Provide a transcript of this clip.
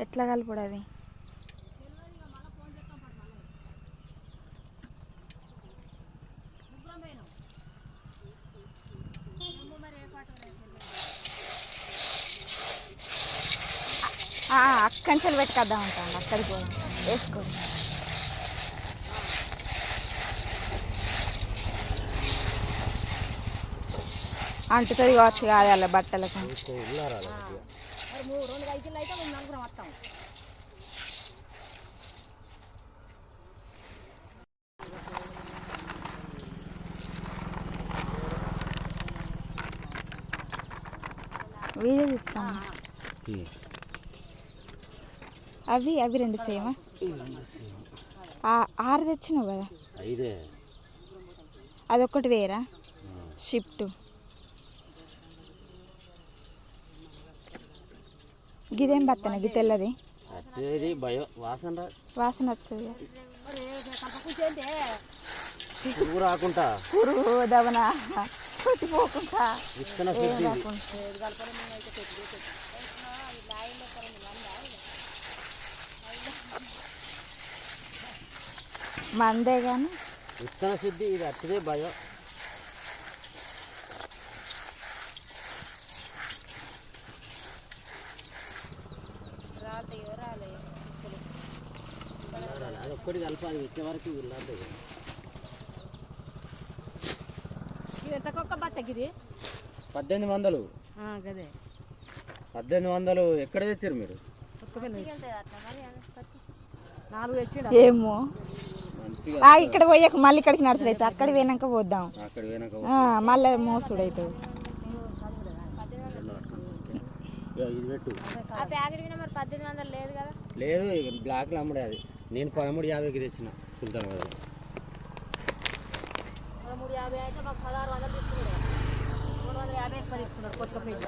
ఎట్లా కలుపుడు అవి అక్కడి నుంచి పెట్టుకొద్దాం అంటాను అక్కడికి వేసుకో. అంటుతుంది కావచ్చు కాదు అలా బట్టలకు. వీడియో చెప్తాను అవి అవి రెండు సేమా ఆరు తెచ్చినావు కదా? అదొకటి వేరా? షిఫ్ట్ గిదేం బత్తన గి తెల్లది. వాసన వాసన కప్పకుంటే పురుగు రాకుండా పురుగు దవన? కొట్టిపోకుండా మందే కానీ విత్తన శుద్ధి ఇది అచ్చదే భయం. అది ఒక్కటి వరకు వెళ్ళాలి ఇవి ఎంతకొక్క బట్ట గిది పద్దెనిమిది వందలు. గదే. పద్దెనిమిది వందలు ఎక్కడ తెచ్చారు మీరు? ఏమో. ఇక్కడ పోయాక మళ్ళీ ఇక్కడికి నడుచుడు అవుతుంది అక్కడ పోయినాక పోద్దాం మళ్ళీ మోసుడు అవుతుంది ఇగో ఇది పెట్టు. ఆ ప్యాకెట్ విన మరి పద్దెనిమిది వందలు లేదు కదా? లేదు ఇక బ్లాక్లో అమ్ముడే అది. నేను పదమూడు యాభైకి తెచ్చిన సుల్తాన్ కదా పదమూడు యాభై అయితే మాకు పదహారు వందలు తీసుకున్నారు మూడు వందల యాభై ఎక్కువ తీసుకున్నాడు కొత్త పెయింట్.